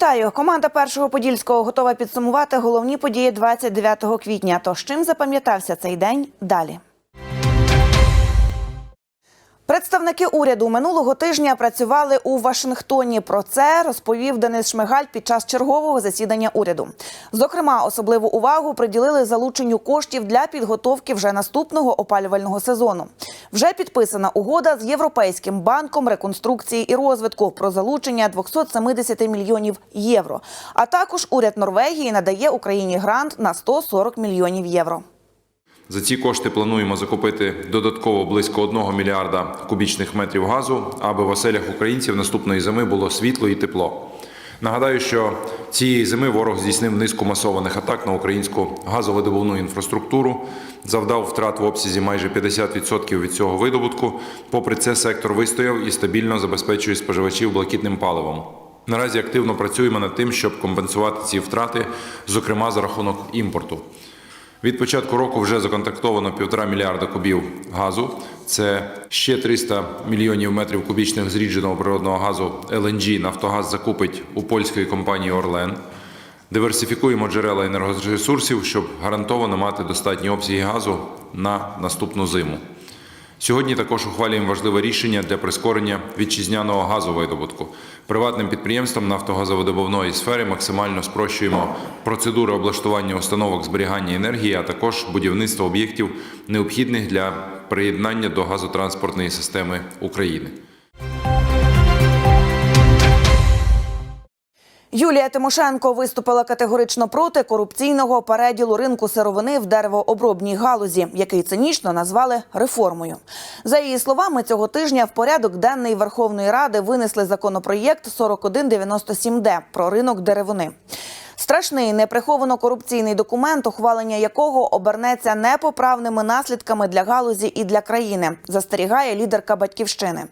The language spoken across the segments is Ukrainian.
Вітаю! Команда першого подільського готова підсумувати головні події 29 квітня. Тож чим запам'ятався цей день далі. Представники уряду минулого тижня працювали у Вашингтоні. Про це розповів Денис Шмигаль під час чергового засідання уряду. Зокрема, особливу увагу приділили залученню коштів для підготовки вже наступного опалювального сезону. Вже підписана угода з Європейським банком реконструкції і розвитку про залучення 270 мільйонів євро. А також уряд Норвегії надає Україні грант на 140 мільйонів євро. За ці кошти плануємо закупити додатково близько 1 мільярда кубічних метрів газу, аби в оселях українців наступної зими було світло і тепло. Нагадаю, що цієї зими ворог здійснив низку масованих атак на українську газовидобувну інфраструктуру, завдав втрат в обсязі майже 50% від цього видобутку. Попри це, сектор вистояв і стабільно забезпечує споживачів блакитним паливом. Наразі активно працюємо над тим, щоб компенсувати ці втрати, зокрема за рахунок імпорту. Від початку року вже законтрактовано півтора мільярда кубів газу. Це ще 300 мільйонів метрів кубічних зрідженого природного газу LNG Нафтогаз закупить у польської компанії Орлен. Диверсифікуємо джерела енергоресурсів, щоб гарантовано мати достатні обсяги газу на наступну зиму. Сьогодні також ухвалюємо важливе рішення для прискорення вітчизняного газовидобутку. Приватним підприємствам нафтогазовидобувної сфери максимально спрощуємо процедури облаштування установок зберігання енергії, а також будівництво об'єктів, необхідних для приєднання до газотранспортної системи України. Юлія Тимошенко виступила категорично проти корупційного переділу ринку сировини в деревообробній галузі, який цинічно назвали реформою. За її словами, цього тижня в порядок денний Верховної Ради винесли законопроєкт 4197Д про ринок деревини. Страшний неприховано корупційний документ, ухвалення якого обернеться непоправними наслідками для галузі і для країни, застерігає лідерка батьківщини.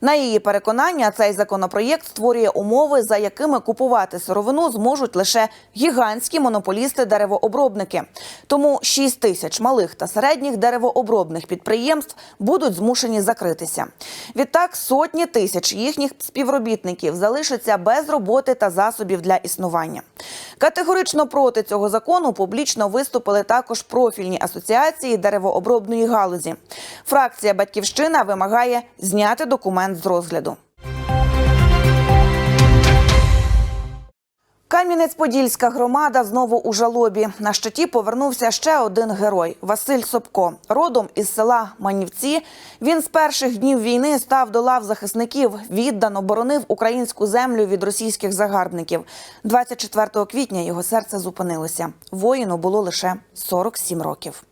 На її переконання, цей законопроєкт створює умови, за якими купувати сировину зможуть лише гігантські монополісти-деревообробники. Тому 6 тисяч малих та середніх деревообробних підприємств будуть змушені закритися. Відтак сотні тисяч їхніх співробітників залишаться без роботи та засобів для існування. Категорично проти цього закону публічно виступили також профільні асоціації деревообробної галузі. Фракція Батьківщина вимагає зняти документ з розгляду. Кам'янець-Подільська громада знову у жалобі. На щиті повернувся ще один герой Василь Собко. Родом із села Манівці. Він з перших днів війни став до лав захисників, віддано боронив українську землю від російських загарбників. 24 квітня його серце зупинилося. Воїну було лише 47 років.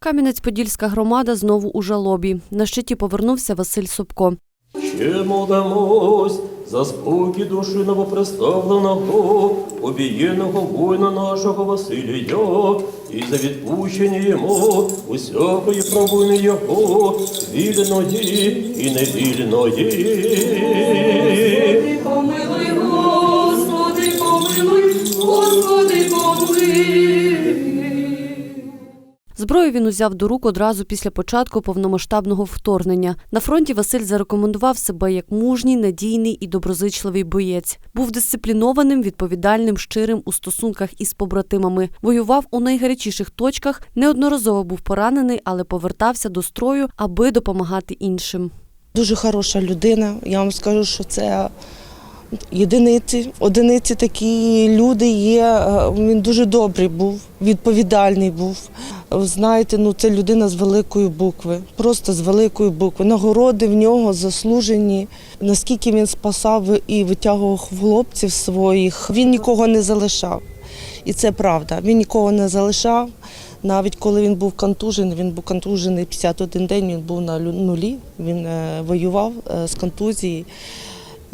Кам'янець-Подільська громада знову у жалобі. На щиті повернувся Василь Собко. Ще молимось за спокій душі новоприставленого, обієного воїна нашого Василія, і за відпущення йому усякої провини його, вільної і невільної. Зброю він узяв до рук одразу після початку повномасштабного вторгнення. На фронті Василь зарекомендував себе як мужній, надійний і доброзичливий боєць. Був дисциплінованим, відповідальним, щирим у стосунках із побратимами. Воював у найгарячіших точках, неодноразово був поранений, але повертався до строю, аби допомагати іншим. Дуже хороша людина. Я вам скажу, що це єдиниці, одиниці такі люди є. Е, Він дуже добрий був, відповідальний був. Знаєте, ну це людина з великої букви, просто з великої букви. Нагороди в нього заслужені. Наскільки він спасав і витягував хлопців своїх, він нікого не залишав. І це правда. Він нікого не залишав. Навіть коли він був контужений, він був контужений 51 день, він був на нулі, він е, воював е, з контузії.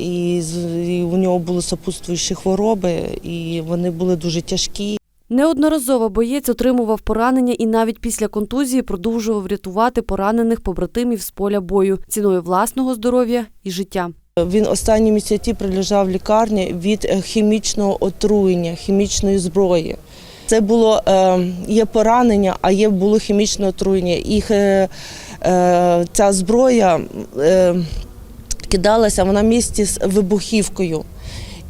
І, у нього були сопутствуючі хвороби, і вони були дуже тяжкі. Неодноразово боєць отримував поранення і навіть після контузії продовжував рятувати поранених побратимів з поля бою ціною власного здоров'я і життя. Він останні місяці прилежав в лікарні від е, хімічного отруєння, хімічної зброї. Це було е, є поранення, а є було хімічне отруєння. Їх е, ця зброя кидалася вона в місті з вибухівкою.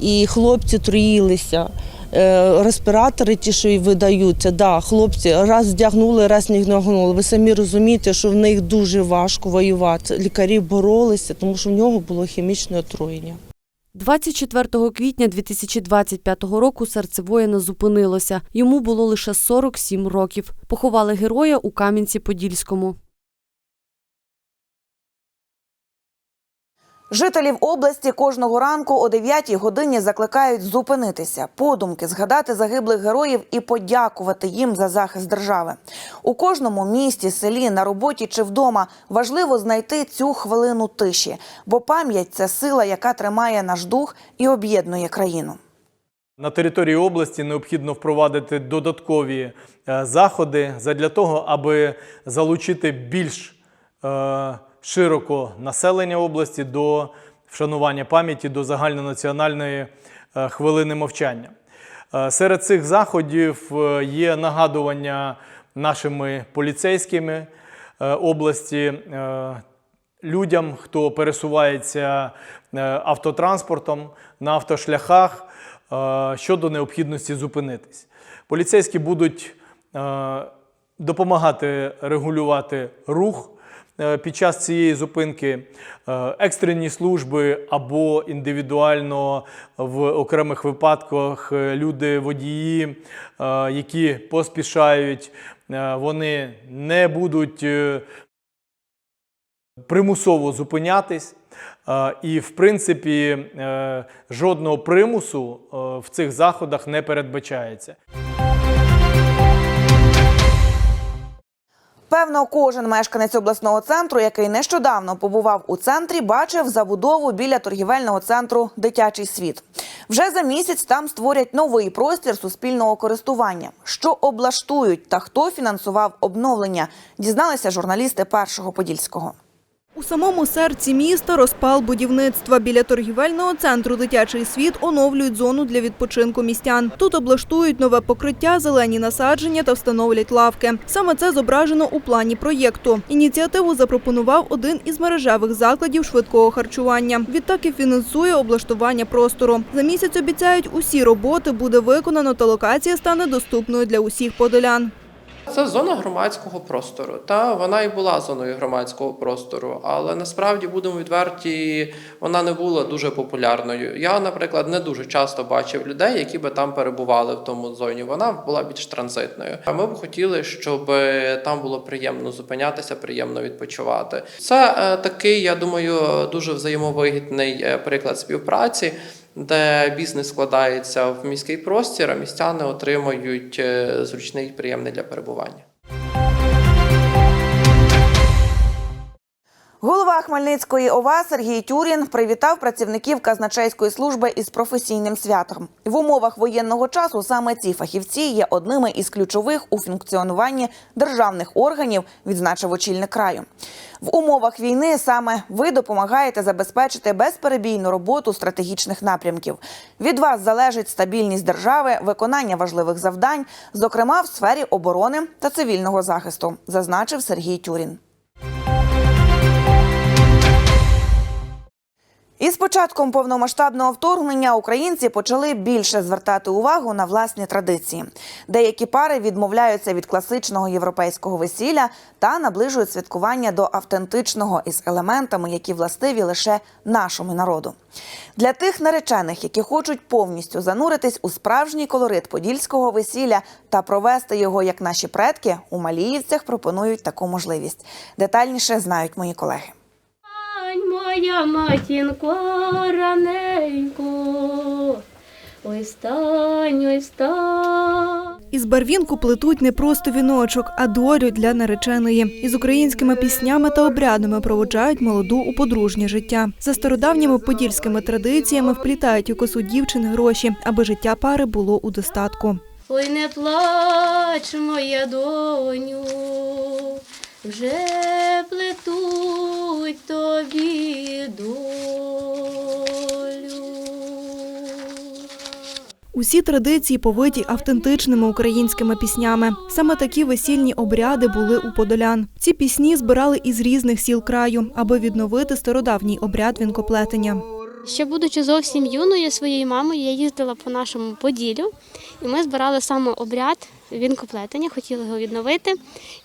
і хлопці троїлися. Е, Респіратори, ті, що й видаються, да, хлопці раз вдягнули, раз не вдягнули. Ви самі розумієте, що в них дуже важко воювати. Лікарі боролися, тому що в нього було хімічне отруєння. 24 квітня 2025 року серце воїна зупинилося. Йому було лише 47 років. Поховали героя у Кам'янці-Подільському. Жителів області кожного ранку о 9-й годині закликають зупинитися, подумки, згадати загиблих героїв і подякувати їм за захист держави. У кожному місті, селі, на роботі чи вдома важливо знайти цю хвилину тиші, бо пам'ять це сила, яка тримає наш дух і об'єднує країну. На території області необхідно впровадити додаткові е, заходи задля того, аби залучити більш е, широко населення області до вшанування пам'яті до загальнонаціональної е, хвилини мовчання. Е, Серед цих заходів е, є нагадування нашими поліцейськими області людям, хто пересувається автотранспортом на автошляхах щодо необхідності зупинитись. Поліцейські будуть допомагати регулювати рух під час цієї зупинки, Е, екстрені служби або індивідуально в окремих випадках е, люди-водії, е, які поспішають, е, вони не будуть. е, примусово зупинятись. Е, І, в принципі, е, жодного примусу е, в цих заходах не передбачається. Певно, кожен мешканець обласного центру, який нещодавно побував у центрі, бачив забудову біля торгівельного центру Дитячий світ. Вже за місяць там створять новий простір суспільного користування. Що облаштують та хто фінансував обновлення, дізналися журналісти першого подільського. У самому серці міста розпал будівництва. Біля торгівельного центру «Дитячий світ» оновлюють зону для відпочинку містян. Тут облаштують нове покриття, зелені насадження та встановлять лавки. Саме це зображено у плані проєкту. Ініціативу запропонував один із мережевих закладів швидкого харчування. Відтак і фінансує облаштування простору. За місяць обіцяють, усі роботи буде виконано та локація стане доступною для усіх подолян. Це зона громадського простору. Та вона і була зоною громадського простору, але насправді будемо відверті, вона не була дуже популярною. Я, наприклад, не дуже часто бачив людей, які би там перебували в тому зоні. Вона була більш транзитною. А ми б хотіли, щоб там було приємно зупинятися, приємно відпочивати. Це е, такий, я думаю, дуже взаємовигідний е, приклад співпраці. Де бізнес складається в міський простір, а містяни отримують е, зручний приємний для перебування. Голова Хмельницької ОВА Сергій Тюрін привітав працівників казначейської служби із професійним святом. В умовах воєнного часу саме ці фахівці є одними із ключових у функціонуванні державних органів, відзначив очільник краю. В умовах війни саме ви допомагаєте забезпечити безперебійну роботу стратегічних напрямків. Від вас залежить стабільність держави, виконання важливих завдань, зокрема в сфері оборони та цивільного захисту, зазначив Сергій Тюрін. Із початком повномасштабного вторгнення українці почали більше звертати увагу на власні традиції. Деякі пари відмовляються від класичного європейського весілля та наближують святкування до автентичного із елементами, які властиві лише нашому народу. Для тих наречених, які хочуть повністю зануритись у справжній колорит подільського весілля та провести його як наші предки, у Маліївцях пропонують таку можливість. Детальніше знають мої колеги. Моя матінко раненько, ой стань, ой стань. Із барвінку плетуть не просто віночок, а долю для нареченої. Із українськими піснями та обрядами проводжають молоду у подружнє життя. За стародавніми подільськими традиціями вплітають у косу дівчин гроші, аби життя пари було у достатку. Ой, не плач, моя доню, вже плетуть тобі долю. Усі традиції повиті автентичними українськими піснями. Саме такі весільні обряди були у подолян. Ці пісні збирали із різних сіл краю, аби відновити стародавній обряд вінкоплетення. Ще будучи зовсім юною своєю мамою, я їздила по нашому Поділлю, і ми збирали саме обряд вінкоплетення, хотіли його відновити.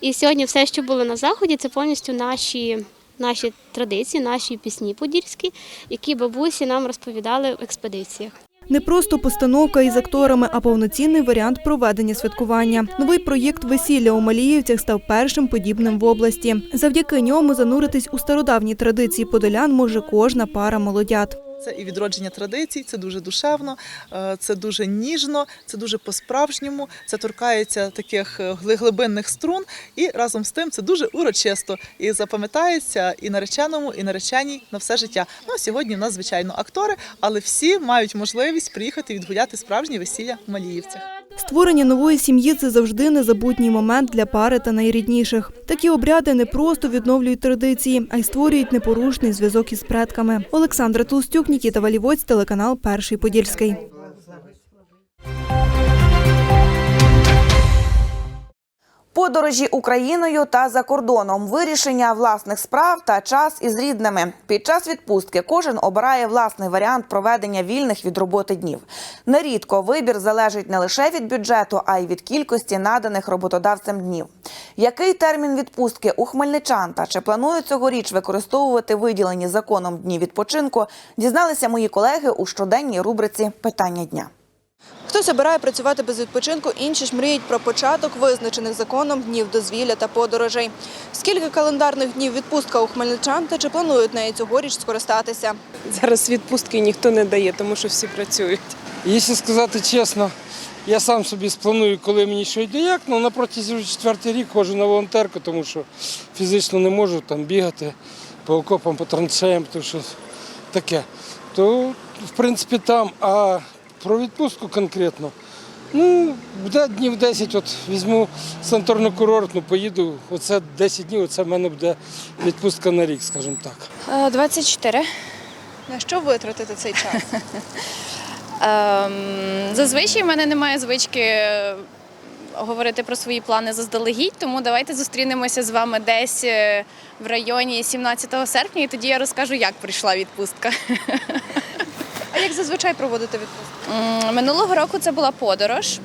І сьогодні все, що було на заході, це повністю наші, наші традиції, наші пісні подільські, які бабусі нам розповідали в експедиціях. Не просто постановка із акторами, а повноцінний варіант проведення святкування. Новий проєкт весілля у Маліївцях став першим подібним в області. Завдяки ньому зануритись у стародавні традиції подолян може кожна пара молодят. Це і відродження традицій, це дуже душевно, е, це дуже ніжно, це дуже по-справжньому. Це торкається таких е, глибинних струн, і разом з тим це дуже урочисто і запам'ятається і нареченому, і нареченій на все життя. Ну сьогодні в нас звичайно актори, але всі мають можливість приїхати відгуляти справжнє весілля в Маліївцях. Створення нової сім'ї це завжди незабутній момент для пари та найрідніших. Такі обряди не просто відновлюють традиції, а й створюють непорушний зв'язок із предками. Олександра Толстюк, Нікіта Валівоць, телеканал Перший Подільський. Подорожі Україною та за кордоном, вирішення власних справ та час із рідними. Під час відпустки кожен обирає власний варіант проведення вільних від роботи днів. Нерідко вибір залежить не лише від бюджету, а й від кількості наданих роботодавцем днів. Який термін відпустки у хмельничан та чи планують цьогоріч використовувати виділені законом дні відпочинку, дізналися мої колеги у щоденній рубриці Питання дня. Хтось обирає працювати без відпочинку, інші ж мріють про початок визначених законом днів дозвілля та подорожей. Скільки календарних днів відпустка у хмельничан та чи планують нею цьогоріч скористатися? Зараз відпустки ніхто не дає, тому що всі працюють. Якщо сказати чесно, я сам собі спланую, коли мені що йде як, ну на протязі четвертий рік ходжу на волонтерку, тому що фізично не можу там бігати по окопам, по траншеям, тому що таке. То, в принципі, там, а про відпустку конкретно, ну, буде днів 10, от візьму санаторно-курортну, поїду, оце 10 днів, оце в мене буде відпустка на рік, скажімо так. 24. На що витратити цей час? Ем, Зазвичай в мене немає звички е, говорити про свої плани заздалегідь, тому давайте зустрінемося з вами десь е, в районі 17 серпня, і тоді я розкажу, як прийшла відпустка. А як зазвичай проводити відпустку? Минулого року це була подорож.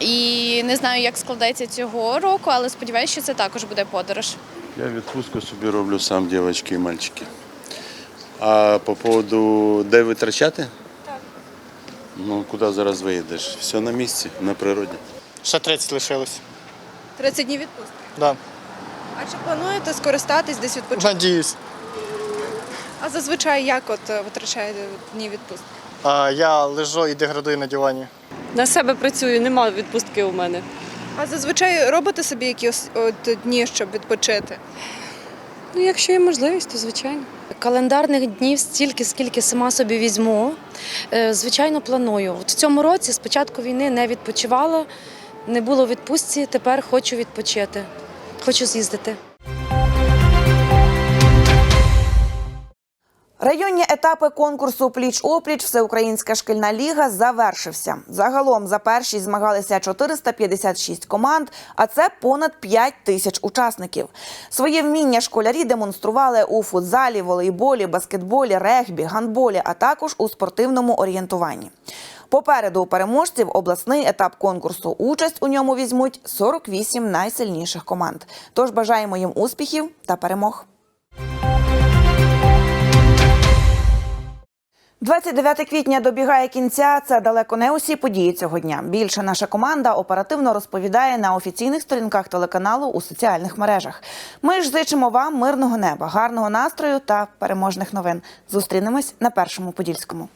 І не знаю, як складеться цього року, але сподіваюся, що це також буде подорож. Я відпустку собі роблю сам, дівчатки і мальчики. А по поводу де витрачати? Так. Ну, куди зараз виїдеш? Все на місці, на природі. Ще 30 лишилось. 30 днів відпустки. Да. А чи плануєте скористатись десь відпочинком? Надіюсь. А зазвичай як от е, витрачаєте дні відпустки? А я лежу і деградую на дивані. На себе працюю, немає відпустки у мене. А зазвичай робите собі якісь от дні, щоб відпочити? Ну, якщо є можливість, то звичайно. Календарних днів стільки, скільки сама собі візьму. Е, Звичайно, планую. От в цьому році з початку війни не відпочивала, не було відпустці, тепер хочу відпочити. Хочу з'їздити. Районні етапи конкурсу Пліч-опліч Всеукраїнська шкільна ліга завершився. Загалом за першість змагалися 456 команд, а це понад 5 тисяч учасників. Своє вміння школярі демонстрували у футзалі, волейболі, баскетболі, регбі, гандболі, а також у спортивному орієнтуванні. Попереду у переможців обласний етап конкурсу. Участь у ньому візьмуть 48 найсильніших команд. Тож бажаємо їм успіхів та перемог. 29 квітня добігає кінця. Це далеко не усі події цього дня. Більше наша команда оперативно розповідає на офіційних сторінках телеканалу у соціальних мережах. Ми ж зичимо вам мирного неба, гарного настрою та переможних новин. Зустрінемось на першому подільському.